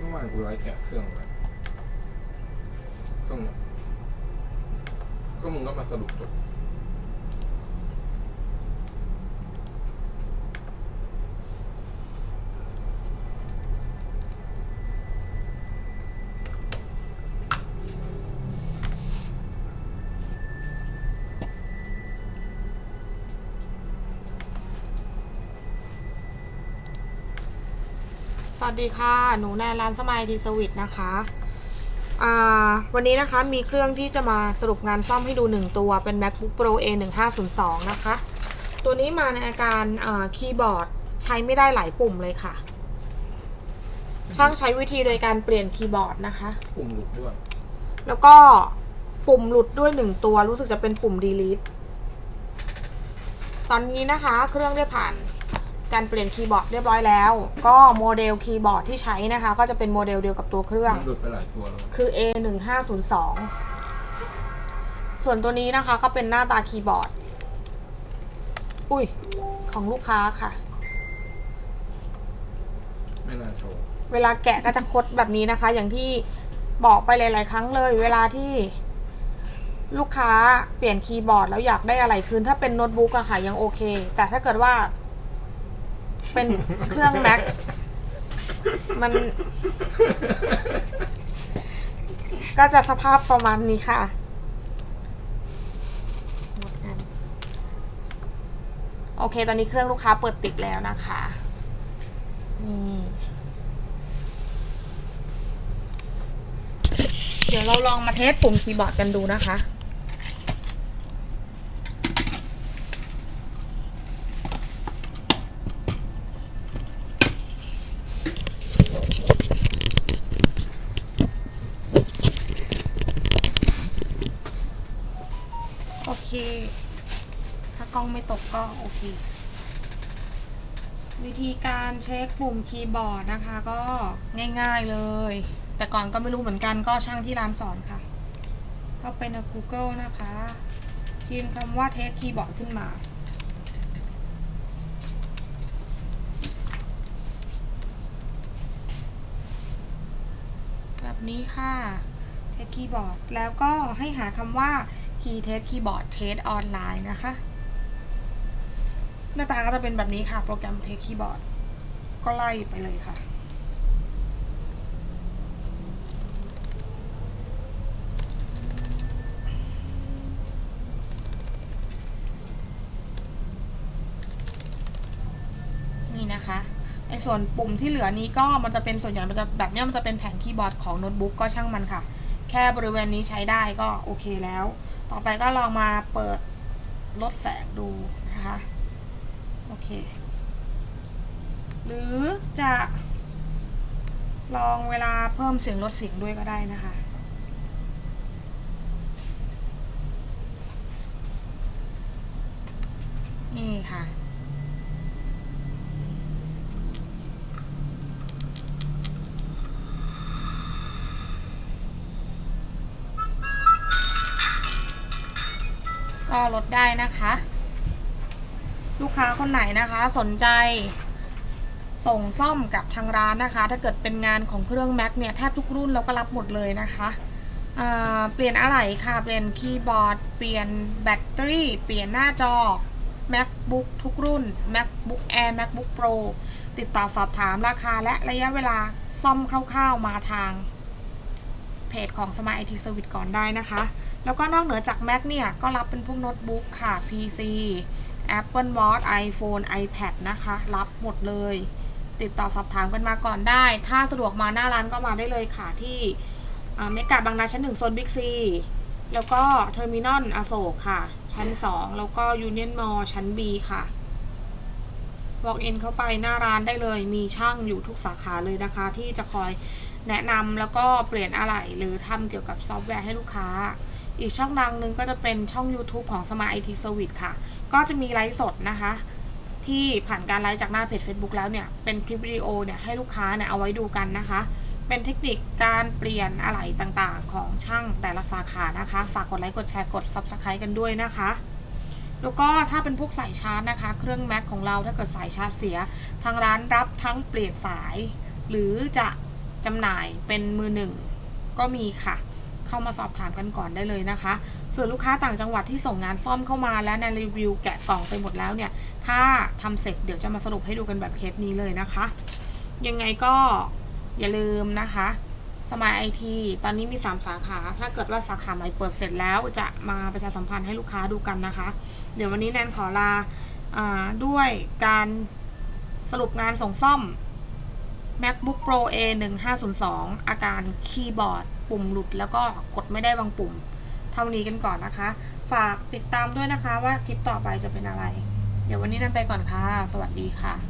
เมื่อวานกูไลฟ์แกะเครื่องไว้เครื่องเนี่ยก็มึงก็มาสรุปจบ สวัสดีค่ะ หนูแนนร้านสมัยทีสวิตนะคะอ่าวันนี้นะคะมีเครื่องที่จะมาสรุปงานซ่อมให้ดู 1 ตัวเป็น MacBook Pro A 1 5 0 2นะคะ ตัวนี้มาในอาการอ่าคีย์บอร์ดใช้ไม่ได้หลายปุ่มเลยค่ะ ช่างใช้วิธีโดยการเปลี่ยนคีย์บอร์ดนะคะ ปุ่มหลุดด้วย แล้วก็ปุ่มหลุดด้วยหนึ่งตัวรู้สึกจะเป็นปุ่ม delete ตอนนี้นะคะ เครื่องได้ผ่าน การเปลี่ยนคีย์บอร์ดเรียบร้อยแล้ว ก็โมเดลคีย์บอร์ดที่ใช้นะคะ ก็จะเป็นโมเดลเดียวกับตัวเครื่อง มันหลุดไปหลายตัวแล้วคือ A 1 5 0 2 ส่วนตัวนี้นะคะก็เป็นหน้าตาคีย์บอร์ด อุ้ย ของลูกค้าค่ะ ไม่น่าโชว์เวลาแกะก็จะคดแบบนี้นะคะ อย่างที่บอกไปหลาย ๆ ครั้งเลย เวลาที่ ลูกค้าเปลี่ยนคีย์บอร์ดแล้วอยากได้อะไรคืนถ้าเป็นโน้ตบุ๊กอะค่ะยังโอเค แต่ถ้าเกิดว่า เป็นเครื่อง Mac มัน ก็จะสภาพประมาณนี้ค่ะโอเค ตอนนี้เครื่องลูกค้าเปิดติดแล้วนะคะ นี่เดี๋ยวเราลองมาเทสปุ่มคีย์บอร์ดกันดูนะคะ เค ถ้ากล้องไม่ตกก็โอเค วิธีการเช็คปุ่มคีย์บอร์ดนะคะ ก็ง่ายๆเลย แต่ก่อนก็ไม่รู้เหมือนกันก็ช่างที่ร้านสอนค่ะ เข้าไปใน Google นะคะพิมพ์คำว่าเทสคีย์บอร์ดขึ้นมาแบบนี้ค่ะเทสคีย์บอร์ด แล้วก็ให้หาคำว่า Key Test Keyboard Test Online นะคะ หน้าตาก็จะเป็นแบบนี้ค่ะ โปรแกรมเทสคีย์บอร์ด ก็ไล่ไปเลยค่ะนี่นะคะไอ้ส่วนปุ่มที่เหลือนี้ก็มันจะเป็นส่วนใหญ่มันจะแบบนี้มันจะเป็นแผงคีย์บอร์ดของโน้ตบุ๊กก็ช่างมันค่ะ แค่บริเวณนี้ใช้ได้ก็โอเคแล้ว ต่อไปก็ลองมาเปิดลดแสงดูนะคะ โอเค หรือจะลองเวลาเพิ่มเสียงลดเสียงด้วยก็ได้นะคะ นี่ค่ะ ก็ลดได้นะคะ ลูกค้าคนไหนนะคะ สนใจ ส่งซ่อมกับทางร้านนะคะ ถ้าเกิดเป็นงานของเครื่อง Mac เนี่ยแทบทุกรุ่นเราก็รับหมดเลยนะคะเปลี่ยนอะไหล่ค่ะ เปลี่ยนคีย์บอร์ด เปลี่ยนแบตเตอรี่ เปลี่ยนหน้าจอ MacBook ทุกรุ่น MacBook Air MacBook Pro ติดต่อสอบถามราคาและระยะเวลาซ่อมคร่าวๆมาทางเพจของ Smart IT Service ก่อนได้นะคะ แล้วก็นอกเหนือจาก Mac เนี่ย ก็รับเป็นพวกโน้ตบุ๊กค่ะ PC Apple Watch iPhone iPad นะคะ รับหมดเลย ติดต่อสอบถามกันมาก่อนได้ ถ้าสะดวกมาหน้าร้านก็มาได้เลยค่ะที่เมกาบางนาชั้นหนึ่งโซนบิ๊กซีแล้วก็เทอร์มินอลอโศกค่ะ ชั้น2แล้วก็ยูเนียนมอลชั้น B ค่ะ walk in เข้าไปหน้าร้านได้เลย มีช่างอยู่ทุกสาขาเลยนะคะ ที่จะคอยแนะนำแล้วก็เปลี่ยนอะไหล่หรือทำเกี่ยวกับซอฟต์แวร์ให้ลูกค้า อีกช่องทางหนึ่งก็จะเป็นช่อง YouTube ของ Smart IT Service ค่ะ ก็จะมีไลฟ์สดนะคะ ที่ผ่านการไลฟ์จากหน้าเพจ Facebook แล้วเนี่ย เป็นคลิปวิดีโอเนี่ยให้ลูกค้าเนี่ยเอาไว้ดูกันนะคะ เป็นเทคนิคการเปลี่ยนอะไหล่ต่างๆ ของช่างแต่ละสาขานะคะ ฝากกดไลค์กดแชร์กด Subscribe กันด้วยนะคะแล้วก็ถ้าเป็นพวกสายชาร์จนะคะ เครื่อง Mac ของเราถ้าเกิดสายชาร์จเสีย ทางร้านรับทั้งเปลี่ยนสาย หรือจะจำหน่ายเป็นมือหนึ่งก็มีค่ะ เข้ามาสอบถามกันก่อนได้เลยนะคะ ส่วนลูกค้าต่างจังหวัดที่ส่งงานซ่อมเข้ามาแล้วในรีวิวแกะกล่องไปหมดแล้วเนี่ย ถ้าทำเสร็จเดี๋ยวจะมาสรุปให้ดูกันแบบเคสนี้เลยนะคะ ยังไงก็อย่าลืมนะคะสมายไอทีตอนนี้มี 3 สาขา ถ้าเกิดว่าสาขาใหม่เปิดเสร็จแล้วจะมาประชาสัมพันธ์ให้ลูกค้าดูกันนะคะ เดี๋ยววันนี้แนนขอลาอ่าด้วยการสรุปงานส่งซ่อม MacBook Pro A 1 5 0 2อาการคีย์บอร์ด ปุ่มหลุดแล้วก็กดไม่ได้บางปุ่ม เท่านี้กันก่อนนะคะ ฝากติดตามด้วยนะคะว่าคลิปต่อไปจะเป็นอะไร เดี๋ยววันนี้นั่นไปก่อนค่ะ สวัสดีค่ะ